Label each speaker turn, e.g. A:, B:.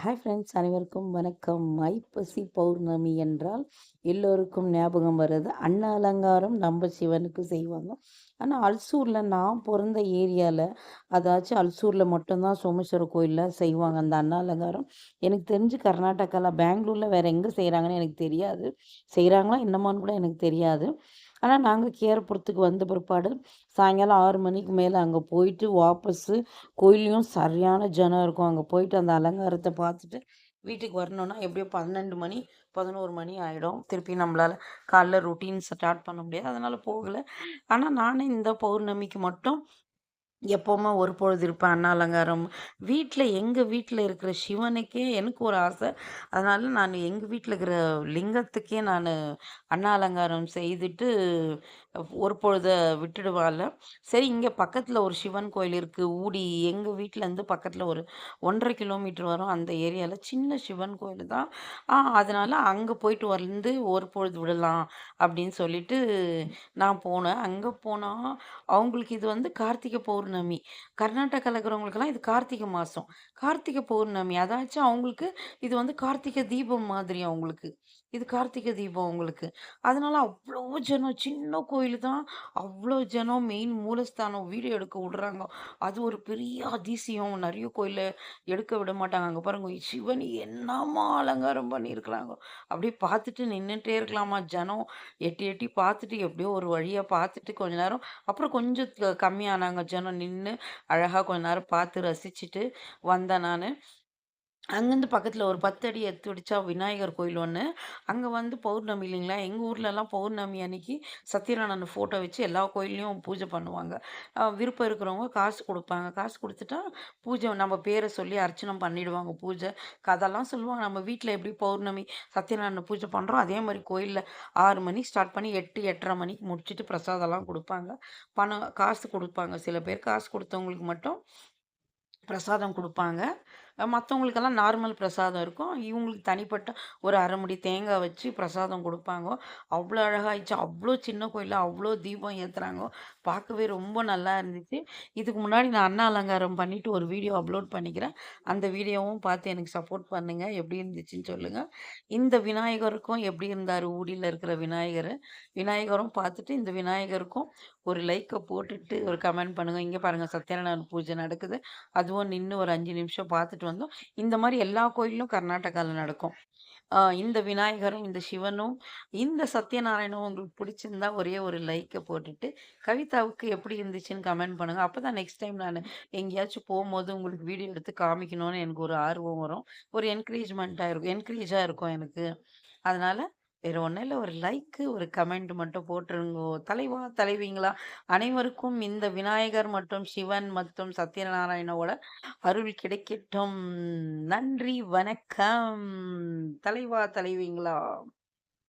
A: Hi friends அனைவருக்கும் வணக்கம். ஐப்பசி பௌர்ணமி என்றால் எல்லோருக்கும் ஞாபகம் வருது அன்ன அலங்காரம் நம்ம சிவனுக்கு செய்வாங்க. ஆனால் அல்சூரில் நான் பிறந்த ஏரியாவில் அதாச்சும் அல்சூரில் மட்டும்தான் சோமேஸ்வர கோயிலில் செய்வாங்க அந்த அன்ன அலங்காரம். எனக்கு தெரிஞ்சு கர்நாடகாவில் பெங்களூரில் வேறு எங்கே செய்கிறாங்கன்னு எனக்கு தெரியாது. செய்கிறாங்களா என்னமான்னு கூட எனக்கு தெரியாது. ஆனால் நாங்கள் கேரப்புறத்துக்கு வந்த பிற்பாடு சாயங்காலம் ஆறு மணிக்கு மேலே அங்கே போயிட்டு வாபஸ்ஸு கோயிலையும் சரியான ஜனம் இருக்கும். அங்கே போயிட்டு அந்த அலங்காரத்தை பார்த்துட்டு வீட்டுக்கு வரணுன்னா எப்படியோ பன்னெண்டு மணி பதினோரு மணி ஆகிடும் திருப்பி நம்மளால் காலைல ரொட்டீன் ஸ்டார்ட் பண்ண முடியாது. அதனால் போகலை. ஆனால் நானே இந்த பௌர்ணமிக்கு மட்டும் எப்போவுமே ஒரு பொழுது இருப்பேன் அண்ணா அலங்காரம். வீட்டில் எங்கள் வீட்டில் இருக்கிற சிவனுக்கே எனக்கு ஒரு ஆசை. அதனால் நான் எங்கள் வீட்டில் இருக்கிற லிங்கத்துக்கே நான் அண்ணா அலங்காரம் செய்துட்டு ஒரு பொழுத விட்டுடுவாள் சரி இங்கே பக்கத்தில் ஒரு சிவன் கோயில் இருக்குது ஊடி எங்கள் வீட்டிலேருந்து பக்கத்தில் ஒரு ஒன்றரை கிலோமீட்டர் வரும். அந்த ஏரியாவில் சின்ன சிவன் கோயில் தான். அதனால் அங்கே போயிட்டு வந்து ஒரு பொழுது விடலாம் அப்படின்னு சொல்லிட்டு நான் போனேன். அங்கே போனால் அவங்களுக்கு இது வந்து கார்த்திகை பௌர்ணமி. கர்நாடகாவில் இருக்கிறவங்களுக்கெல்லாம் இது கார்த்திகை மாதம் கார்த்திகை பௌர்ணமி. அதாச்சும் அவங்களுக்கு இது வந்து கார்த்திகை தீபம் மாதிரி அவங்களுக்கு இது கார்த்திகை தீபம் அவங்களுக்கு அதனால் அவ்வளோ ஜனம் சின்ன கோயில் தான் அவ்வளோ ஜனம் மெயின் மூலஸ்தானம் வீடியோ எடுக்க விடுறாங்க அது ஒரு பெரிய அதிசயம். நிறைய கோயிலில் எடுக்க விட மாட்டாங்க. அங்கே பாருங்க சிவன் என்னமா அலங்காரம் பண்ணியிருக்கிறாங்க அப்படியே பார்த்துட்டு நின்றுட்டே இருக்கலாமா? ஜனம் எட்டி எட்டி பார்த்துட்டு எப்படியோ ஒரு வழியாக பார்த்துட்டு கொஞ்ச நேரம் அப்புறம் கொஞ்சம் கம்மியானாங்க. ஜனம் நின்று அழகாக கொஞ்ச நேரம் பார்த்து ரசிச்சுட்டு வந்தேன் நான். அங்கேருந்து பக்கத்தில் ஒரு பத்து அடி எடுத்து வச்சா விநாயகர் கோயில் ஒன்று அங்கே வந்து பௌர்ணமி இல்லைங்களா? எங்கள் ஊர்லலாம் பௌர்ணமி அன்னைக்கு சத்யநாராயணன் ஃபோட்டோ வச்சு எல்லா கோயில்லையும் பூஜை பண்ணுவாங்க. விருப்பம் இருக்கிறவங்க காசு கொடுப்பாங்க. காசு கொடுத்துட்டா பூஜை நம்ம பேரை சொல்லி அர்ச்சனை பண்ணிடுவாங்க பூஜை. கதெல்லாம் சொல்லுவாங்க. நம்ம வீட்டில் எப்படி பௌர்ணமி சத்யநாராயணன் பூஜை பண்ணுறோம் அதே மாதிரி கோயிலில் ஆறு மணிக்கு ஸ்டார்ட் பண்ணி எட்டு எட்டரை மணிக்கு முடிச்சுட்டு பிரசாதம்லாம் கொடுப்பாங்க. பணம் காசு கொடுப்பாங்க. சில பேர் காசு கொடுத்தவங்களுக்கு மட்டும் பிரசாதம் கொடுப்பாங்க. மற்றவங்களுக்கெல்லாம் நார்மல் பிரசாதம் இருக்கும். இவங்களுக்கு தனிப்பட்ட ஒரு அரை முடி தேங்காய் வச்சு பிரசாதம் கொடுப்பாங்க. அவ்வளோ அழகாகிடுச்சு அவ்வளோ சின்ன கோயிலில் அவ்வளோ தீபம் ஏற்றுறாங்க பார்க்கவே ரொம்ப நல்லா இருந்துச்சு. இதுக்கு முன்னாடி நான் அண்ணா அலங்காரம் பண்ணிவிட்டு ஒரு வீடியோ அப்லோட் பண்ணிக்கிறேன். அந்த வீடியோவும் பார்த்து எனக்கு சப்போர்ட் பண்ணுங்கள் எப்படி இருந்துச்சுன்னு சொல்லுங்கள் இந்த விநாயகருக்கும் எப்படி இருந்தார்? ஊடியில் இருக்கிற விநாயகர். விநாயகரும் பார்த்துட்டு இந்த விநாயகருக்கும் ஒரு லைக்கை போட்டுட்டு ஒரு கமெண்ட் பண்ணுங்கள் இங்கே பாருங்கள் சத்யநாராயண பூஜை நடக்குது. அதுவும் நின்று ஒரு அஞ்சு நிமிஷம் பார்த்துட்டு வந்தோம். இந்த மாதிரி எல்லா கோயிலும் கர்நாடகாவில் நடக்கும். இந்த விநாயகரும் இந்த சிவனும் இந்த சத்யநாராயணம் உங்களுக்கு பிடிச்சிருந்தா ஒரே ஒரு லைக்கை போட்டுட்டு கவிதாவுக்கு எப்படி இருந்துச்சுன்னு கமெண்ட் பண்ணுங்க. அப்போ தான் நெக்ஸ்ட் டைம் நான் எங்கேயாச்சும் போகும்போது உங்களுக்கு வீடியோ எடுத்து காமிக்கணும்னு எனக்கு ஒரு ஆர்வம் வரும். ஒரு என்கரேஜ்மெண்ட்டாக இருக்கும் என்கரேஜாக இருக்கும் எனக்கு. அதனால் வேறு ஒன்றும் இல்லை. ஒரு லைக்கு ஒரு கமெண்ட் மட்டும் போட்டுருங்கோ. தலைவா தலைவிங்களா அனைவருக்கும் இந்த விநாயகர் மற்றும் சிவன் மற்றும் சத்யநாராயணோட அருள் கிடைக்கட்டும். நன்றி வணக்கம். தலைவா தலைவிங்களா.